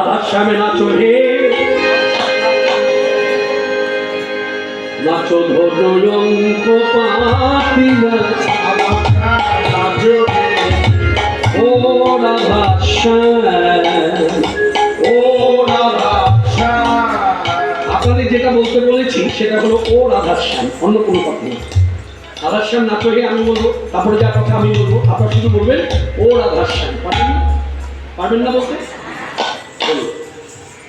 রাধার শ্যামে নাচো হে নাচো ধরুয়ঙ্ক পাতিনা ও রাধা ও আপনাদের যেটা বলতে বলেছি, সেটা হলো ও রাধার শ্যাম, অন্য কোনো কথা নেই। রাধার শ্যাম নাচো হে আমি বলব, তারপরে যা কথা আমি বলব, আপনারা শুধু বলবেন ও রাধার শ্যাম। পারবেন পারবেন না বলতে।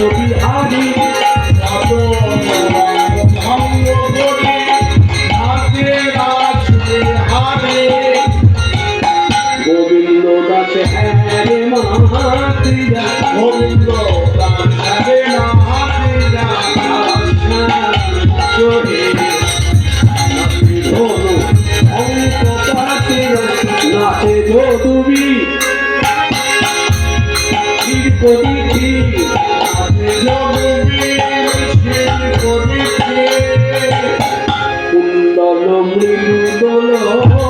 নাচেরা কুণ্ডল মৃদুদল রাধা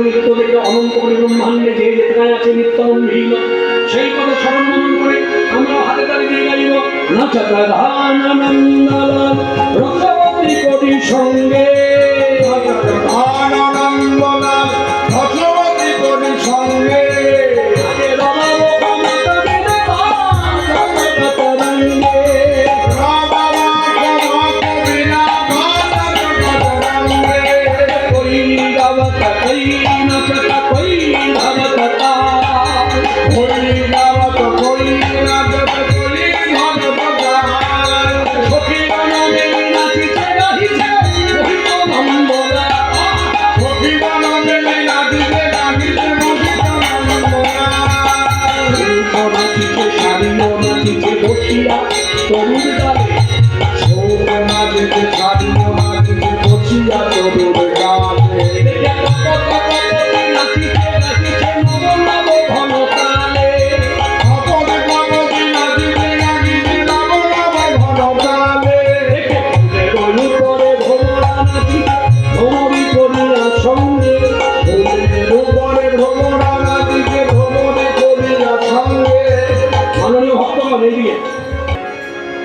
নৃত্য দেখে অনন্ত ব্রহ্মাণ্ডে যে যেখানে আছে নিত্যরঙ্গহীন সেই কথা স্মরণ মনন করে আমরা হাতে তালি দিয়ে গাইব নাচতা কোটি সঙ্গে নাচিছে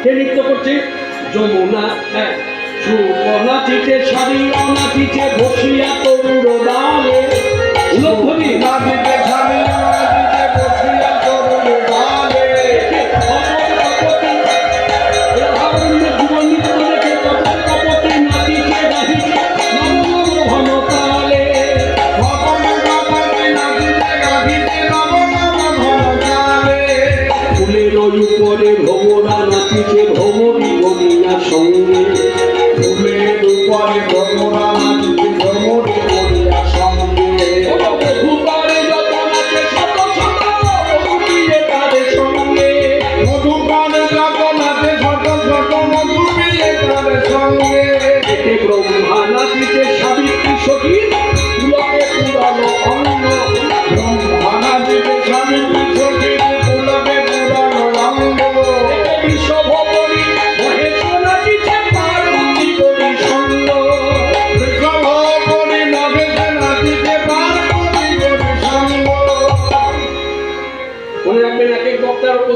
কে নৃত্য করছে যমুনা হ্যাঁ। নাচিছে শাড়ি নাচিছে বসিয়া তরুর ডালে উলধ্বনি ফুলের উপরে ভ্রমরা নাচিছে ফুলের উপরে ভ্রমরা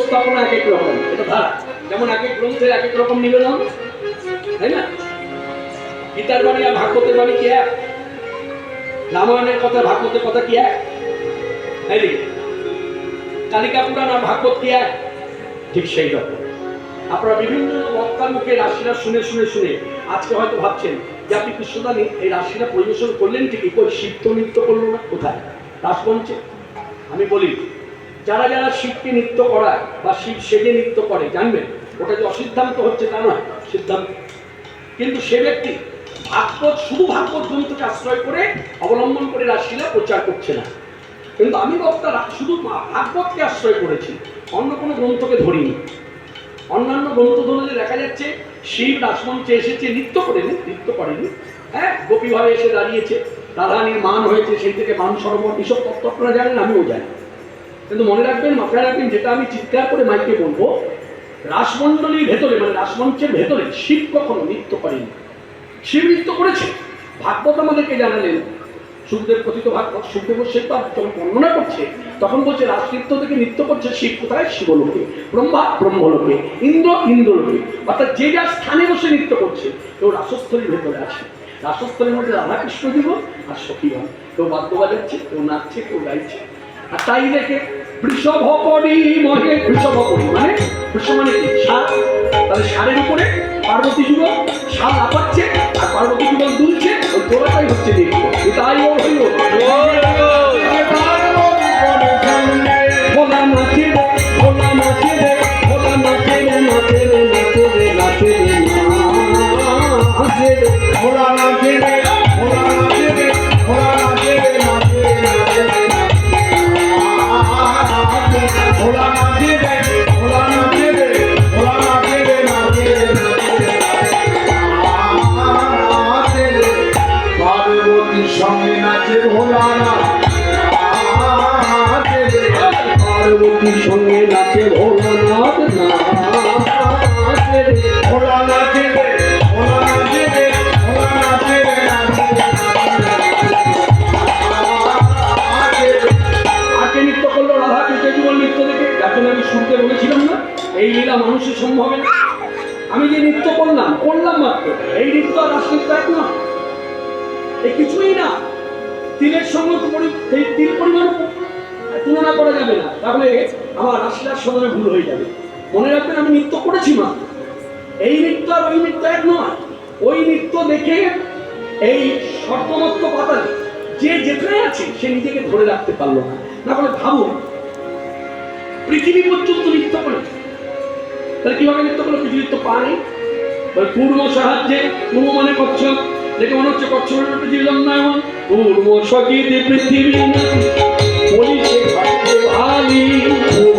উপস্থাপনা এক এক রকম, এটা ধারা যেমন এক এক গ্রন্থের এক এক রকম নিবেদন, তাই না? গীতার বাণী আর ভাগবতের বাণী কি এক? রামায়ণের কথা, ভাগবতের কথা কি এক? তাই? কালিকা পুরাণ আর ভাগবত কি এক? ঠিক সেই রকম। আপনারা বিভিন্ন বক্তার মুখে রাশিরা শুনে শুনে শুনে আজকে হয়তো ভাবছেন যে আপনি কৃষ্ণদানি এই রাশিরা পরিবেশন করলেন ঠিকই, কই, শিব নৃত্য করল না, কোথায়? রাসমঞ্চে আমি বলি যারা যারা শিবকে নৃত্য করায় বা শিব সেজে নৃত্য করে, জানবেন, ওটা যে অসিদ্ধান্ত হচ্ছে তা নয়, সিদ্ধান্ত। কিন্তু সে ব্যক্তি ভাগবত, শুধু ভাগবত গ্রন্থকে আশ্রয় করে, অবলম্বন করে রাশিলা প্রচার করছে না। কিন্তু আমি বক্তারা শুধু ভাগবতকে আশ্রয় করেছি, অন্য কোনো গ্রন্থকে ধরিনি। অন্যান্য গ্রন্থ ধরলে দেখা যাচ্ছে, শিব রাসমঞ্চে এসেছে, নৃত্য করেনি নৃত্য করেনি। হ্যাঁ গোপীভাবে এসে দাঁড়িয়েছে রাধারানীর মান হয়েছে, সেই থেকে মান সরোবর এসব তত্ত্ব আপনারা জানেন, আমিও জানি। কিন্তু মনে রাখবেন, মাথায় রাখবেন, যেটা আমি চিৎকার করে মাইকে বলব, রাসমণ্ডলীর ভেতরে মানে রাসমঞ্চের ভেতরে শিব কখনো নৃত্য করেনি। শিব নৃত্য করেছে। ভাগবত আমাদেরকে জানালেন, সুখদেব কথিত ভাগবত, সুখদেব শেখবার যখন বর্ণনা করছে, তখন বলছে রাজনৃত্য থেকে নৃত্য করছে শিব, কোথায়? শিবলোকে। ব্রহ্মা, ব্রহ্মলোকে, ইন্দ্র, ইন্দ্রলোকে। অর্থাৎ যে যার স্থানে বসে নৃত্য করছে, কেউ রাসস্থলীর ভেতরে আছে। রাসস্থলের মধ্যে রাধাকৃষ্ণ দিব আর সখীগণ। কেউ বাদ্য বাজাচ্ছে কেউ নাচছে, কেউ গাইছে। আর তাই দেখে বৃষভ পরি মহে বৃষভ পরি মানে বৃষভ মানে কি? সার। তাহলে সারের উপরে পার্বতী যুগল সার আপাচ্ছে আর পার্বতী যুগল দুলছে ওই গোড়াটাই হচ্ছে নৃত্য তাই ও হইল ভোলা ভোলা নাচে করা যাবে না, তাহলে আমার রাশিদার সঙ্গে ভুল হয়ে যাবে। মনে রাখবেন, আমি নৃত্য করেছি, মা। এই নৃত্য আর ওই নৃত্য এক নয়। ওই নৃত্য দেখে এই সর্বমত্ত পাতালে যে যেখানে আছে, সে নিজেকে ধরে রাখতে পারল না। না বলে ভাবুন, পৃথিবী পর্যন্ত নৃত্য করেছে। তাহলে কীভাবে নৃত্য করল? পৃথিবীর তো পা নেই। পূর্ণ সাহায্যে পূর্ণ মানে কচ্ছপ দেখে মনে হচ্ছে কচ্ছপের পৃথিবী লন্ডায়ন পূর্ব সকিতে পৃথিবী। ali.